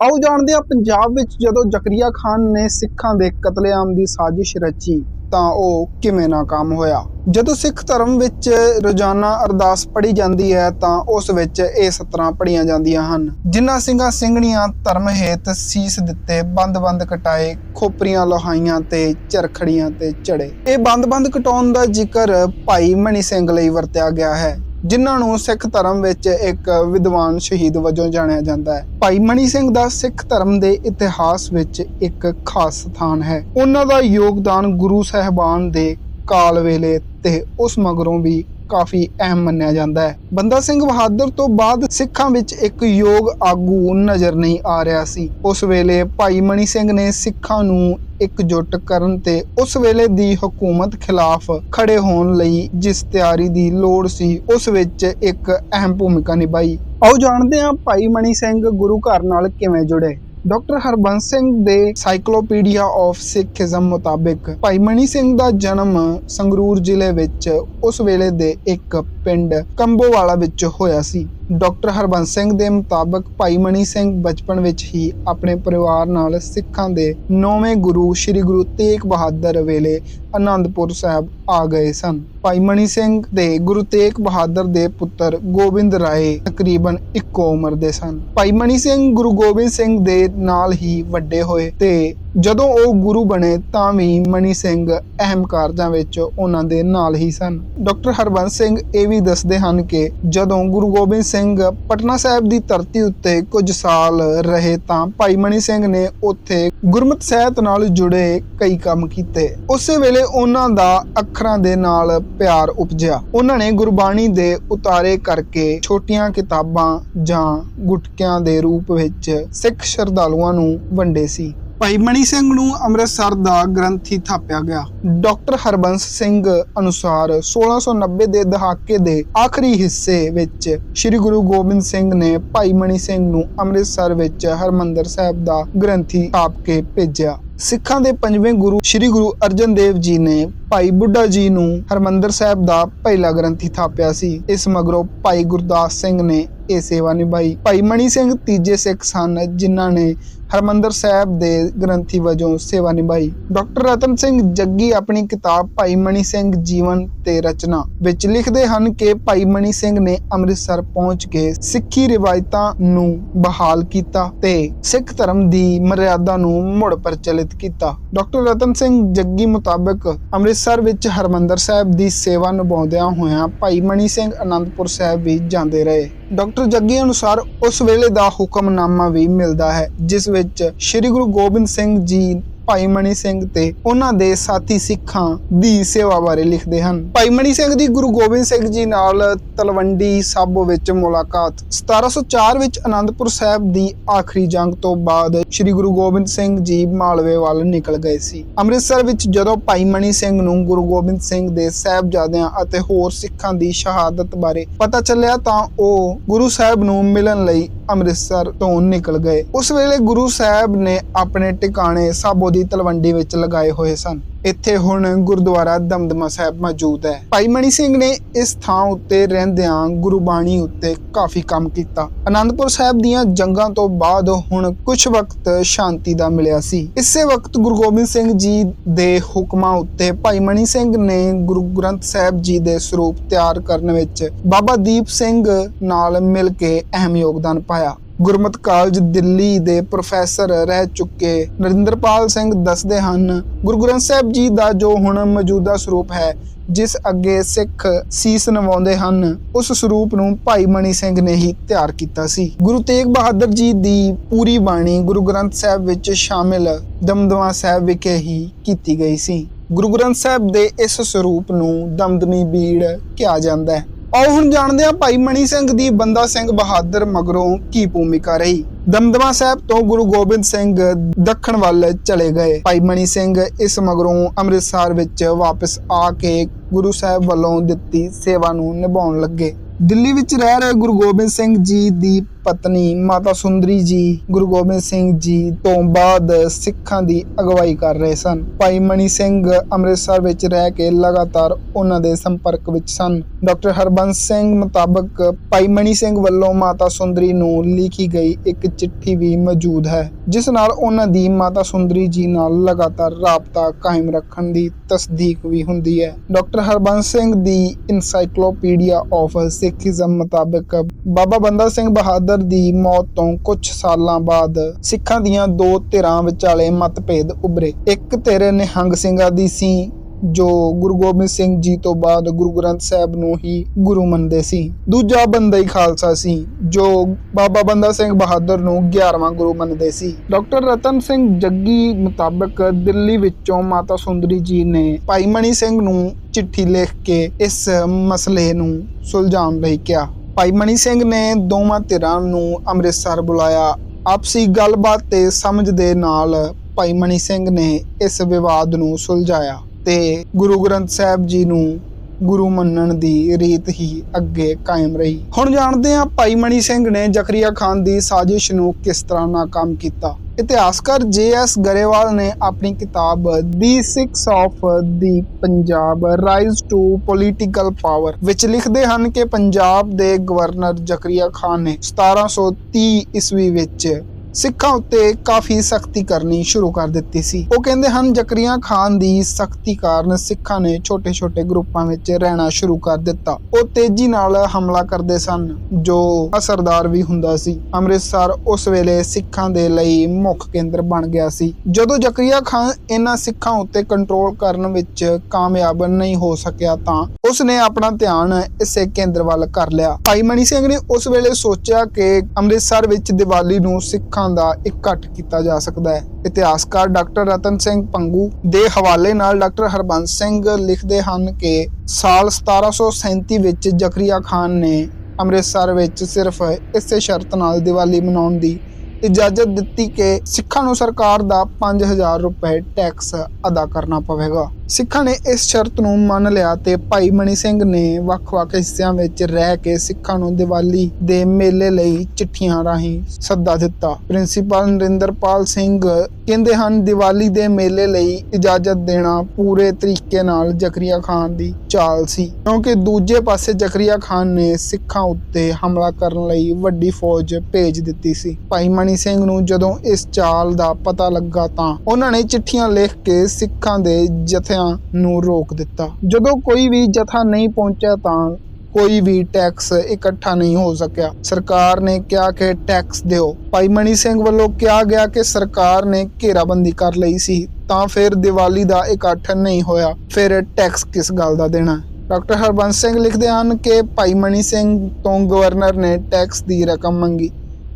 ਆਓ ਜਾਣਦੇ ਹਾਂ ਪੰਜਾਬ ਵਿੱਚ ਜਦੋਂ ਜ਼ਕਰੀਆ ਖਾਨ ਨੇ ਸਿੱਖਾਂ ਦੇ ਕਤਲੇਆਮ ਦੀ ਸਾਜ਼ਿਸ਼ ਰਚੀ ਤਾਂ ਉਹ ਕਿਵੇਂ ਨਾਕਾਮ ਹੋਇਆ? ਜਦੋਂ ਸਿੱਖ ਧਰਮ ਵਿੱਚ ਰੋਜ਼ਾਨਾ ਅਰਦਾਸ ਪੜ੍ਹੀ ਜਾਂਦੀ ਹੈ ਤਾਂ ਉਸ ਵਿੱਚ ਇਹ ਸਤਰਾਂ ਪੜ੍ਹੀਆਂ ਜਾਂਦੀਆਂ ਹਨ। ਜਿਨ੍ਹਾਂ ਸਿੰਘਾਂ ਸਿੰਘਣੀਆਂ ਧਰਮ ਹੇਤ ਸੀਸ ਦਿੱਤੇ, ਬੰਦ-ਬੰਦ ਕਟਾਏ, ਖੋਪਰੀਆਂ ਲੋਹਾਈਆਂ ਤੇ ਚਰਖੜੀਆਂ ਤੇ ਚੜੇ ਇਹ ਬੰਦ-ਬੰਦ ਕਟਾਉਣ ਦਾ ਜ਼ਿਕਰ ਭਾਈ ਮਣੀ ਸਿੰਘ ਲਈ ਵਰਤਿਆ ਗਿਆ ਹੈ। ਜਿਨ੍ਹਾਂ ਨੂੰ ਸਿੱਖ ਧਰਮ ਵਿੱਚ ਇੱਕ ਵਿਦਵਾਨ ਸ਼ਹੀਦ ਵਜੋਂ ਜਾਣਿਆ ਜਾਂਦਾ ਹੈ। ਭਾਈ ਮਣੀ ਸਿੰਘ ਦਾ ਸਿੱਖ ਧਰਮ ਦੇ ਇਤਿਹਾਸ ਵਿੱਚ ਇੱਕ ਖਾਸ ਸਥਾਨ ਹੈ। ਉਹਨਾਂ ਦਾ ਯੋਗਦਾਨ ਗੁਰੂ ਸਾਹਿਬਾਨ ਦੇ ਕਾਲ ਵੇਲੇ ਤੇ ਉਸ ਮਗਰੋਂ ਵੀ ਕਾਫੀ ਅਹਿਮ ਮੰਨਿਆ ਜਾਂਦਾ ਹੈ। ਬੰਦਾ ਸਿੰਘ ਬਹਾਦਰ ਤੋਂ ਬਾਅਦ ਸਿੱਖਾਂ ਵਿੱਚ ਇੱਕ ਯੋਗ ਆਗੂ ਨਜ਼ਰ ਨਹੀਂ ਆ ਰਿਹਾ ਸੀ। ਉਸ ਵੇਲੇ ਭਾਈ ਮਣੀ ਸਿੰਘ ਨੇ ਸਿੱਖਾਂ ਨੂੰ ਇਕਜੁੱਟ ਕਰਨ ਤੇ ਉਸ ਵੇਲੇ ਦੀ ਹਕੂਮਤ ਖਿਲਾਫ ਖੜੇ ਹੋਣ ਲਈ ਜਿਸ ਤਿਆਰੀ ਦੀ ਲੋੜ ਸੀ, ਉਸ ਵਿੱਚ ਇੱਕ ਅਹਿਮ ਭੂਮਿਕਾ ਨਿਭਾਈ। ਆਓ ਜਾਣਦੇ ਹਾਂ ਭਾਈ ਮਣੀ ਸਿੰਘ ਗੁਰੂ ਘਰ ਨਾਲ ਕਿਵੇਂ ਜੁੜੇ। ਡਾਕਟਰ ਹਰਬੰਸ ਸਿੰਘ ਦੇ ਸਾਈਕਲੋਪੀਡੀਆ ਆਫ ਸਿੱਖੀਜ਼ਮ ਮੁਤਾਬਿਕ ਭਾਈ ਮਣੀ ਸਿੰਘ ਦਾ ਜਨਮ ਸੰਗਰੂਰ ਜ਼ਿਲ੍ਹੇ ਵਿੱਚ ਉਸ ਵੇਲੇ ਦੇ ਇੱਕ ਪਿੰਡ ਕੰਬੋਵਾਲਾ ਵਿੱਚ ਹੋਇਆ ਸੀ। ਡਾਕਟਰ ਹਰਬੰਸ ਸਿੰਘ ਦੇ ਮੁਤਾਬਕ ਭਾਈ ਮਣੀ ਸਿੰਘ ਬਚਪਨ ਵਿੱਚ ਹੀ ਆਪਣੇ ਪਰਿਵਾਰ ਨਾਲ ਸਿੱਖਾਂ ਦੇ ਨੌਵੇਂ ਗੁਰੂ ਸ੍ਰੀ ਗੁਰੂ ਤੇਗ ਬਹਾਦਰ ਵੇਲੇ ਆਨੰਦਪੁਰ ਸਾਹਿਬ ਆ ਗਏ ਸਨ। ਭਾਈ ਮਣੀ ਸਿੰਘ ਦੇ ਗੁਰੂ ਤੇਗ ਬਹਾਦਰ ਦੇ ਪੁੱਤਰ ਗੋਬਿੰਦ ਰਾਏ ਤਕਰੀਬਨ ਇੱਕੋ ਉਮਰ ਦੇ ਸਨ। ਭਾਈ ਮਣੀ ਸਿੰਘ, ਗੁਰੂ ਗੋਬਿੰਦ ਸਿੰਘ ਦੇ ਨਾਲ ਹੀ ਵੱਡੇ ਹੋਏ ਤੇ ਜਦੋਂ ਉਹ ਗੁਰੂ ਬਣੇ ਤਾਂ ਵੀ ਮਨੀ ਸਿੰਘ ਅਹਿਮ ਕਾਰਜਾਂ ਵਿੱਚ ਉਹਨਾਂ ਦੇ ਨਾਲ ਹੀ ਸਨ। ਡਾਕਟਰ ਹਰਬੰਸ ਸਿੰਘ ਇਹ ਵੀ ਦੱਸਦੇ ਹਨ ਕਿ ਜਦੋਂ ਗੁਰੂ ਗੋਬਿੰਦ ਸਿੰਘ ਪਟਨਾ ਸਾਹਿਬ ਦੀ ਧਰਤੀ ਉੱਤੇ ਕੁਝ ਸਾਲ ਰਹੇ ਤਾਂ ਭਾਈ ਮਨੀ ਸਿੰਘ ਨੇ ਉੱਥੇ ਗੁਰਮਤ ਸਾਹਿਤ ਨਾਲ ਜੁੜੇ ਕਈ ਕੰਮ ਕੀਤੇ। ਉਸੇ ਵੇਲੇ ਉਹਨਾਂ ਦਾ ਅੱਖਰਾਂ ਦੇ ਨਾਲ ਪਿਆਰ ਉਪਜਿਆ। ਉਹਨਾਂ ਨੇ ਗੁਰਬਾਣੀ ਦੇ ਉਤਾਰੇ ਕਰਕੇ ਛੋਟੀਆਂ ਕਿਤਾਬਾਂ ਜਾਂ ਗੁਟਕਿਆਂ ਦੇ ਰੂਪ ਵਿੱਚ ਸਿੱਖ ਸ਼ਰਧਾਲੂਆਂ ਨੂੰ ਵੰਡੇ ਸੀ। ਭਾਈ ਮਣੀ ਸਿੰਘ ਨੂੰ ਅੰਮ੍ਰਿਤਸਰ ਦਾ ਗ੍ਰੰਥੀ ਥਾਪਿਆ ਗਿਆ। ਡਾਕਟਰ ਹਰਬੰਸ ਸਿੰਘ ਅਨੁਸਾਰ 1690 ਦੇ ਦਹਾਕੇ ਦੇ ਆਖਰੀ ਹਿੱਸੇ ਵਿੱਚ ਸ੍ਰੀ ਗੁਰੂ ਗੋਬਿੰਦ ਸਿੰਘ ਨੇ ਭਾਈ ਮਣੀ ਸਿੰਘ ਨੂੰ ਅੰਮ੍ਰਿਤਸਰ ਵਿੱਚ ਹਰਮੰਦਰ ਸਾਹਿਬ ਦਾ ਗ੍ਰੰਥੀ ਥਾਪ ਕੇ ਭੇਜਿਆ। ਸਿੱਖਾਂ ਦੇ ਪੰਜਵੇਂ ਗੁਰੂ ਸ੍ਰੀ ਗੁਰੂ ਅਰਜਨ ਦੇਵ ਜੀ ਨੇ ਭਾਈ ਬੁੱਢਾ ਜੀ ਨੂੰ ਹਰਮੰਦਰ ਸਾਹਿਬ ਦਾ ਪਹਿਲਾ ਗ੍ਰੰਥੀ ਥਾਪਿਆ ਸੀ। ਇਸ ਮਗਰੋਂ ਭਾਈ ਗੁਰਦਾਸ ਸਿੰਘ ਨੇ ਇਹ ਸੇਵਾ ਨਿਭਾਈ। ਭਾਈ ਮਣੀ ਸਿੰਘ ਤੀਜੇ ਸਿੱਖ ਸਨ, ਜਿਨ੍ਹਾਂ ਨੇ ਹਰਮੰਦਰ ਸਾਹਿਬ ਦੇ ਗ੍ਰੰਥੀ ਵਜੋਂ ਸੇਵਾ ਨਿਭਾਈ। ਡਾਕਟਰ ਰਤਨ ਸਿੰਘ ਜੱਗੀ ਆਪਣੀ ਕਿਤਾਬ ਭਾਈ ਮਣੀ ਸਿੰਘ ਜੀਵਨ ਤੇ ਰਚਨਾ ਵਿੱਚ ਲਿਖਦੇ ਹਨ ਕਿ ਭਾਈ ਮਣੀ ਸਿੰਘ ਨੇ ਅੰਮ੍ਰਿਤਸਰ ਪਹੁੰਚ ਕੇ ਸਿੱਖੀ ਰਿਵਾਇਤਾਂ ਨੂੰ ਬਹਾਲ ਕੀਤਾ ਤੇ ਸਿੱਖ ਧਰਮ ਦੀ ਮਰਿਆਦਾ ਨੂੰ ਮੁੜ ਪ੍ਰਚਲਿਤ ਕੀਤਾ। ਡਾਕਟਰ ਰਤਨ ਸਿੰਘ ਜੱਗੀ ਮੁਤਾਬਕ ਅੰਮ੍ਰਿਤਸਰ ਵਿੱਚ ਹਰਮੰਦਰ ਸਾਹਿਬ ਦੀ ਸੇਵਾ ਨਿਭਾਉਂਦਿਆਂ ਹੋਇਆਂ ਭਾਈ ਮਣੀ ਸਿੰਘ ਅਨੰਦਪੁਰ ਸਾਹਿਬ ਵੀ ਜਾਂਦੇ ਰਹੇ। ਡਾਕਟਰ ਜੱਗੀ ਅਨੁਸਾਰ ਉਸ ਵੇਲੇ ਦਾ ਹੁਕਮਨਾਮਾ ਵੀ ਮਿਲਦਾ ਹੈ, ਜਿਸ ਵਿੱਚ ਸ੍ਰੀ ਗੁਰੂ ਗੋਬਿੰਦ ਸਿੰਘ ਜੀ ਭਾਈ ਮਣੀ ਸਿੰਘ ਤੇ ਉਹਨਾਂ ਦੇ ਸਾਥੀ ਸਿੱਖਾਂ ਦੀ ਸੇਵਾ ਬਾਰੇ ਲਿਖਦੇ ਹਨ। ਭਾਈ ਮਣੀ ਸਿੰਘ ਦੀ ਗੁਰੂ ਗੋਬਿੰਦ ਸਿੰਘ ਜੀ ਨਾਲ ਤਲਵੰਡੀ ਸਾਬੋ ਵਿੱਚ ਮੁਲਾਕਾਤ। 1704 ਵਿੱਚ ਆਨੰਦਪੁਰ ਸਾਹਿਬ ਦੀ ਆਖਰੀ ਜੰਗ ਤੋਂ ਬਾਅਦ ਸ੍ਰੀ ਗੁਰੂ ਗੋਬਿੰਦ ਸਿੰਘ ਜੀ ਮਾਲਵੇ ਵੱਲ ਨਿਕਲ ਗਏ ਸੀ। ਅੰਮ੍ਰਿਤਸਰ ਵਿੱਚ ਜਦੋਂ ਭਾਈ ਮਣੀ ਸਿੰਘ ਨੂੰ ਗੁਰੂ ਗੋਬਿੰਦ ਸਿੰਘ ਦੇ ਸਾਹਿਬਜ਼ਾਦਿਆਂ ਅਤੇ ਹੋਰ ਸਿੱਖਾਂ ਦੀ ਸ਼ਹਾਦਤ ਬਾਰੇ ਪਤਾ ਚੱਲਿਆ ਤਾਂ ਉਹ ਗੁਰੂ ਸਾਹਿਬ ਨੂੰ ਮਿਲਣ ਲਈ ਅੰਮ੍ਰਿਤਸਰ ਤੋਂ ਨਿਕਲ ਗਏ। ਉਸ ਵੇਲੇ ਗੁਰੂ ਸਾਹਿਬ ਨੇ ਆਪਣੇ ਟਿਕਾਣੇ ਸਾਬੋ ਦੀ ਤਲਵੰਡੀ ਵਿੱਚ ਲਗਾਏ ਹੋਏ ਸਨ। ਇੱਥੇ ਹੁਣ ਗੁਰਦੁਆਰਾ ਦਮਦਮਾ ਸਾਹਿਬ ਮੌਜੂਦ ਹੈ। ਭਾਈ ਮਣੀ ਸਿੰਘ ਨੇ ਇਸ ਥਾਂ ਉੱਤੇ ਰਹਿੰਦਿਆਂ ਗੁਰਬਾਣੀ ਉੱਤੇ ਕਾਫੀ ਕੰਮ ਕੀਤਾ। ਆਨੰਦਪੁਰ ਸਾਹਿਬ ਦੀਆਂ ਜੰਗਾਂ ਤੋਂ ਬਾਅਦ ਹੁਣ ਕੁਝ ਵਕਤ ਸ਼ਾਂਤੀ ਦਾ ਮਿਲਿਆ ਸੀ। ਇਸੇ ਵਕਤ ਗੁਰੂ ਗੋਬਿੰਦ ਸਿੰਘ ਜੀ ਦੇ ਹੁਕਮਾਂ ਉੱਤੇ ਭਾਈ ਮਣੀ ਸਿੰਘ ਨੇ ਗੁਰੂ ਗ੍ਰੰਥ ਸਾਹਿਬ ਜੀ ਦੇ ਸਰੂਪ ਤਿਆਰ ਕਰਨ ਵਿੱਚ ਬਾਬਾ ਦੀਪ ਸਿੰਘ ਨਾਲ ਮਿਲ ਕੇ ਅਹਿਮ ਯੋਗਦਾਨ ਪਾਇਆ। ਗੁਰਮਤ ਕਾਲਜ ਦਿੱਲੀ ਦੇ ਪ੍ਰੋਫੈਸਰ ਰਹਿ ਚੁੱਕੇ। ਨਰਿੰਦਰਪਾਲ ਸਿੰਘ ਦੱਸਦੇ ਹਨ, ਗੁਰੂ ਗ੍ਰੰਥ ਸਾਹਿਬ ਜੀ ਦਾ ਜੋ ਹੁਣ ਮੌਜੂਦਾ ਸਰੂਪ ਹੈ, ਜਿਸ ਅੱਗੇ ਸਿੱਖ ਸੀਸ ਨਵਾਉਂਦੇ ਹਨ, ਉਸ ਸਰੂਪ ਨੂੰ ਭਾਈ ਮਣੀ ਸਿੰਘ ਨੇ ਹੀ ਤਿਆਰ ਕੀਤਾ ਸੀ। ਗੁਰੂ ਤੇਗ ਬਹਾਦਰ ਜੀ ਦੀ ਪੂਰੀ ਬਾਣੀ ਗੁਰੂ ਗ੍ਰੰਥ ਸਾਹਿਬ ਵਿੱਚ ਸ਼ਾਮਿਲ ਦਮਦਮਾ ਸਾਹਿਬ ਵਿਖੇ ਹੀ ਕੀਤੀ ਗਈ ਸੀ। ਗੁਰੂ ਗ੍ਰੰਥ ਸਾਹਿਬ ਦੇ ਇਸ ਸਰੂਪ ਨੂੰ ਦਮਦਮੀ ਬੀੜ ਕਿਹਾ ਜਾਂਦਾ ਹੈ। ਆਓ ਹੁਣ ਜਾਣਦੇ ਹਾਂ ਭਾਈ ਮਣੀ ਸਿੰਘ ਦੀ, ਬੰਦਾ ਸਿੰਘ ਬਹਾਦਰ ਮਗਰੋਂ ਕੀ ਭੂਮਿਕਾ ਰਹੀ। ਦਮਦਮਾ ਸਾਹਿਬ ਤੋਂ ਗੁਰੂ ਗੋਬਿੰਦ ਸਿੰਘ ਦੱਖਣ ਵੱਲ ਚਲੇ ਗਏ। ਭਾਈ ਮਣੀ ਸਿੰਘ ਇਸ ਮਗਰੋਂ ਅੰਮ੍ਰਿਤਸਰ ਵਿੱਚ ਵਾਪਸ ਆ ਕੇ ਗੁਰੂ ਸਾਹਿਬ ਵੱਲੋਂ ਦਿੱਤੀ ਸੇਵਾ ਨੂੰ ਨਿਭਾਉਣ ਲੱਗੇ। ਦਿੱਲੀ ਵਿੱਚ ਰਹਿ ਰਹੇ ਗੁਰੂ ਗੋਬਿੰਦ ਸਿੰਘ ਜੀ ਦੀ ਪਤਨੀ ਮਾਤਾ ਸੁੰਦਰੀ ਜੀ, ਗੁਰੂ ਗੋਬਿੰਦ ਸਿੰਘ ਜੀ ਤੋਂ ਬਾਅਦ ਸਿੱਖਾਂ ਦੀ ਅਗਵਾਈ ਕਰ ਰਹੇ ਸਨ। ਭਾਈ ਮਣੀ ਸਿੰਘ ਅੰਮ੍ਰਿਤਸਰ ਵਿੱਚ ਰਹਿ ਕੇ ਲਗਾਤਾਰ ਉਹਨਾਂ ਦੇ ਸੰਪਰਕ ਵਿੱਚ ਸਨ। ਡਾਕਟਰ ਹਰਬੰਸ ਸਿੰਘ ਮੁਤਾਬਕ ਭਾਈ ਮਣੀ ਸਿੰਘ ਵੱਲੋਂ ਮਾਤਾ ਸੁੰਦਰੀ ਨੂੰ ਲਿਖੀ ਗਈ ਇੱਕ ਚਿੱਠੀ ਵੀ ਮੌਜੂਦ ਹੈ, ਜਿਸ ਨਾਲ ਉਹਨਾਂ ਦੀ ਮਾਤਾ ਸੁੰਦਰੀ ਜੀ ਨਾਲ ਲਗਾਤਾਰ ਰਾਬਤਾ ਕਾਇਮ ਰੱਖਣ ਦੀ ਤਸਦੀਕ ਵੀ ਹੁੰਦੀ ਹੈ। ਡਾਕਟਰ ਹਰਬੰਸ ਸਿੰਘ ਦੀ ਇਨਸਾਈਕਲੋਪੀਡੀਆ ਆਫ ਸਿੱਖੀਜ਼ਮ ਮੁਤਾਬਕ ਬਾਬਾ ਬੰਦਾ ਸਿੰਘ ਬਹਾਦਰ ਦੀ ਮੌਤ ਤੋਂ ਕੁਝ ਸਾਲਾਂ ਬਾਅਦ ਸਿੱਖਾਂ ਦੀਆਂ ਦੋ ਧਿਰਾਂ ਵਿਚਾਲੇ ਮਤਭੇਦ ਉਭਰੇ। ਇੱਕ ਧਿਰ ਨਿਹੰਗ ਸਿੰਘਾਂ ਦੀ ਸੀ, ਜੋ ਗੁਰੂ ਗੋਬਿੰਦ ਸਿੰਘ ਜੀ ਤੋਂ ਬਾਅਦ ਗੁਰੂ ਗ੍ਰੰਥ ਸਾਹਿਬ ਨੂੰ ਹੀ ਗੁਰੂ ਮੰਨਦੇ ਸੀ। ਦੂਜਾ ਬੰਦਈ ਖਾਲਸਾ ਸੀ, ਜੋ ਬਾਬਾ ਬੰਦਾ ਸਿੰਘ ਬਹਾਦਰ ਨੂੰ 11ਵਾਂ ਗੁਰੂ ਮੰਨਦੇ ਸੀ। ਡਾਕਟਰ ਰਤਨ ਸਿੰਘ ਜੱਗੀ ਮੁਤਾਬਕ ਦਿੱਲੀ ਵਿੱਚੋਂ ਮਾਤਾ ਸੁੰਦਰੀ ਜੀ ਨੇ ਭਾਈ ਮਣੀ ਸਿੰਘ ਨੂੰ ਚਿੱਠੀ ਲਿਖ ਕੇ ਇਸ ਮਸਲੇ ਨੂੰ ਸੁਲਝਾਉਣ ਲਈ ਕਿਹਾ। ਭਾਈ ਮਣੀ ਸਿੰਘ ਨੇ ਦੋਵਾਂ ਧਿਰਾਂ ਨੂੰ ਅੰਮ੍ਰਿਤਸਰ ਬੁਲਾਇਆ। ਆਪਸੀ ਗੱਲਬਾਤ ਤੇ ਸਮਝ ਦੇ ਨਾਲ ਭਾਈ ਮਣੀ ਸਿੰਘ ਨੇ ਇਸ ਵਿਵਾਦ ਨੂੰ ਸੁਲਝਾਇਆ ਤੇ ਗੁਰੂ ਗ੍ਰੰਥ ਸਾਹਿਬ ਜੀ ਨੂੰ ਗੁਰੂ ਮੰਨਣ ਦੀ ਰੀਤ ਹੀ ਅੱਗੇ ਕਾਇਮ ਰਹੀ ਹੁਣ ਜਾਣਦੇ ਹਾਂ ਭਾਈ ਮਣੀ ਸਿੰਘ ਨੇ ਜ਼ਕਰੀਆ ਖਾਨ ਦੀ ਸਾਜ਼ਿਸ਼ ਨੂੰ ਕਿਸ ਤਰ੍ਹਾਂ ਨਾਕਾਮ ਕੀਤਾ ਇਤਿਹਾਸਕਾਰ ਜੇ.ਐਸ. ਗਰੇਵਾਲ ਨੇ ਆਪਣੀ ਕਿਤਾਬ the Sikhs of the Punjab rise to political power ਵਿੱਚ ਲਿਖਦੇ ਹਨ ਕਿ ਪੰਜਾਬ ਦੇ ਗਵਰਨਰ ਜ਼ਕਰੀਆ ਖਾਨ ਨੇ 1730 ਈਸਵੀ ਵਿੱਚ ਸਿੱਖਾਂ ਉੱਤੇ ਕਾਫੀ ਸਖਤੀ ਕਰਨੀ ਸ਼ੁਰੂ ਕਰ ਦਿੱਤੀ ਸੀ। ਉਹ ਕਹਿੰਦੇ ਹਨ, ਜ਼ਕਰੀਆ ਖਾਨ ਦੀ ਸਖਤੀ ਕਾਰਨ ਸਿੱਖਾਂ ਨੇ ਛੋਟੇ-ਛੋਟੇ ਗਰੁੱਪਾਂ ਵਿੱਚ ਰਹਿਣਾ ਸ਼ੁਰੂ ਕਰ ਦਿੱਤਾ। ਉਹ ਤੇਜ਼ੀ ਨਾਲ ਹਮਲਾ ਕਰਦੇ ਸਨ, ਜੋ ਅਸਰਦਾਰ ਵੀ ਹੁੰਦਾ ਸੀ। ਅੰਮ੍ਰਿਤਸਰ ਉਸ ਵੇਲੇ ਸਿੱਖਾਂ ਦੇ ਲਈ ਮੁੱਖ ਕੇਂਦਰ ਬਣ ਗਿਆ ਸੀ। ਜਦੋਂ ਜ਼ਕਰੀਆ ਖਾਨ ਇਹਨਾਂ ਸਿੱਖਾਂ ਉੱਤੇ ਕੰਟਰੋਲ ਕਰਨ ਵਿੱਚ ਕਾਮਯਾਬ ਨਹੀਂ ਹੋ ਸਕਿਆ ਤਾਂ ਉਸ ਨੇ ਆਪਣਾ ਧਿਆਨ ਇਸੇ ਕੇਂਦਰ ਵੱਲ ਕਰ ਲਿਆ। ਭਾਈ ਮਣੀ ਸਿੰਘ ਨੇ ਉਸ ਵੇਲੇ ਸੋਚਿਆ ਕਿ ਅੰਮ੍ਰਿਤਸਰ ਵਿੱਚ ਦੀਵਾਲੀ ਨੂੰ ਸਿੱਖਾਂ ਦਾ ਇਕੱਠ ਕੀਤਾ ਜਾ ਸਕਦਾ ਹੈ। ਇਤਿਹਾਸਕਾਰ ਡਾਕਟਰ ਰਤਨ ਸਿੰਘ ਪੰਗੂ ਦੇ ਹਵਾਲੇ ਨਾਲ ਡਾਕਟਰ ਹਰਬੰਸ ਸਿੰਘ ਲਿਖਦੇ ਹਨ ਕਿ ਸਾਲ 1737 ਵਿੱਚ ਜ਼ਕਰੀਆ ਖਾਨ ਨੇ ਅੰਮ੍ਰਿਤਸਰ ਵਿੱਚ ਸਿਰਫ ਇਸੇ ਸ਼ਰਤ ਨਾਲ ਦੀਵਾਲੀ ਮਨਾਉਣ ਦੀ ਇਜਾਜ਼ਤ ਦਿੱਤੀ ਕਿ ਸਿੱਖਾਂ ਨੂੰ ਸਰਕਾਰ ਦਾ 5000 ਰੁਪਏ ਟੈਕਸ ਅਦਾ ਕਰਨਾ ਪਵੇਗਾ। ਸਿੱਖਾਂ ਨੇ ਇਸ ਸ਼ਰਤ ਨੂੰ ਮੰਨ ਲਿਆ ਤੇ ਭਾਈ ਮਣੀ ਸਿੰਘ ਨੇ ਵੱਖ-ਵੱਖ ਹਿੱਸਿਆਂ ਵਿੱਚ ਰਹਿ ਕੇ ਸਿੱਖਾਂ ਨੂੰ ਦੀਵਾਲੀ ਦੇ ਮੇਲੇ ਲਈ ਚਿੱਠੀਆਂ ਰਾਹੀਂ ਸੱਦਾ ਦਿੱਤਾ। ਪ੍ਰਿੰਸੀਪਲ ਨਰਿੰਦਰਪਾਲ ਸਿੰਘ ਕਹਿੰਦੇ ਹਨ, ਦੀਵਾਲੀ ਦੇ ਮੇਲੇ ਲਈ ਇਜਾਜ਼ਤ ਦੇਣਾ ਪੂਰੇ ਤਰੀਕੇ ਨਾਲ ਜ਼ਕਰੀਆ ਖਾਨ ਦੀ ਚਾਲ ਸੀ, ਕਿਉਂਕਿ ਦੂਜੇ ਪਾਸੇ ਜ਼ਕਰੀਆ ਖਾਨ ਨੇ ਸਿੱਖਾਂ ਉੱਤੇ ਹਮਲਾ ਕਰਨ ਲਈ ਵੱਡੀ ਫੌਜ ਭੇਜ ਦਿੱਤੀ ਸੀ। ਭਾਈ ਮਣੀ ਸਿੰਘ ਨੂੰ ਜਦੋਂ ਇਸ ਚਾਲ ਦਾ ਪਤਾ ਲੱਗਾ ਤਾਂ ਉਹਨਾਂ ਨੇ ਚਿੱਠੀਆਂ ਲਿਖ ਕੇ ਸਿੱਖਾਂ ਦੇ ਜਥੇ ਜਥਿਆਂ ਨੂੰ ਰੋਕ ਦਿੱਤਾ। ਜਦੋਂ ਕੋਈ ਵੀ ਜਥਾ ਨਹੀਂ ਪਹੁੰਚਿਆ ਤਾਂ ਕੋਈ ਵੀ ਟੈਕਸ ਇਕੱਠਾ ਨਹੀਂ ਹੋ ਸਕਿਆ। ਸਰਕਾਰ ਨੇ ਕਿਹਾ ਕਿ ਟੈਕਸ ਦਿਓ। ਭਾਈ ਮਣੀ ਸਿੰਘ ਵੱਲੋਂ ਕਿਹਾ ਗਿਆ ਕਿ ਸਰਕਾਰ ਨੇ ਘੇਰਾਬੰਦੀ ਕਰ ਲਈ ਸੀ, ਤਾਂ ਫਿਰ ਦੀਵਾਲੀ ਦਾ ਇਕੱਠ ਨਹੀਂ ਹੋਇਆ। ਫਿਰ ਟੈਕਸ ਕਿਸ ਗੱਲ ਦਾ ਦੇਣਾ? ਡਾਕਟਰ ਹਰਬੰਸ ਸਿੰਘ ਲਿਖਦੇ ਹਨ ਕਿ ਭਾਈ ਮਣੀ ਸਿੰਘ ਤੋਂ ਗਵਰਨਰ ਨੇ ਟੈਕਸ ਦੀ ਰਕਮ ਮੰਗੀ।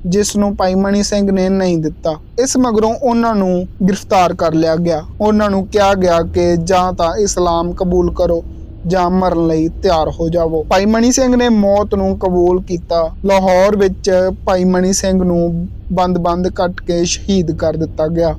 ਜਿਸ ਨੂੰ ਭਾਈ ਮਣੀ ਸਿੰਘ ਨੇ ਨਹੀਂ ਦਿੱਤਾ। ਇਸ ਮਗਰੋਂ ਉਹਨਾਂ ਨੂੰ ਗ੍ਰਿਫਤਾਰ ਕਰ ਲਿਆ ਗਿਆ। ਉਹਨਾਂ ਨੂੰ ਕਿਹਾ ਗਿਆ ਕਿ ਜਾਂ ਤਾਂ ਇਸਲਾਮ ਕਬੂਲ ਕਰੋ ਜਾਂ ਮਰਨ ਲਈ ਤਿਆਰ ਹੋ ਜਾਵੋ। ਭਾਈ ਮਣੀ ਸਿੰਘ ਨੇ ਮੌਤ ਨੂੰ ਕਬੂਲ ਕੀਤਾ। ਲਾਹੌਰ ਵਿੱਚ ਭਾਈ ਮਣੀ ਸਿੰਘ ਨੂੰ ਬੰਦ-ਬੰਦ ਕੱਟ ਕੇ ਸ਼ਹੀਦ ਕਰ ਦਿੱਤਾ ਗਿਆ।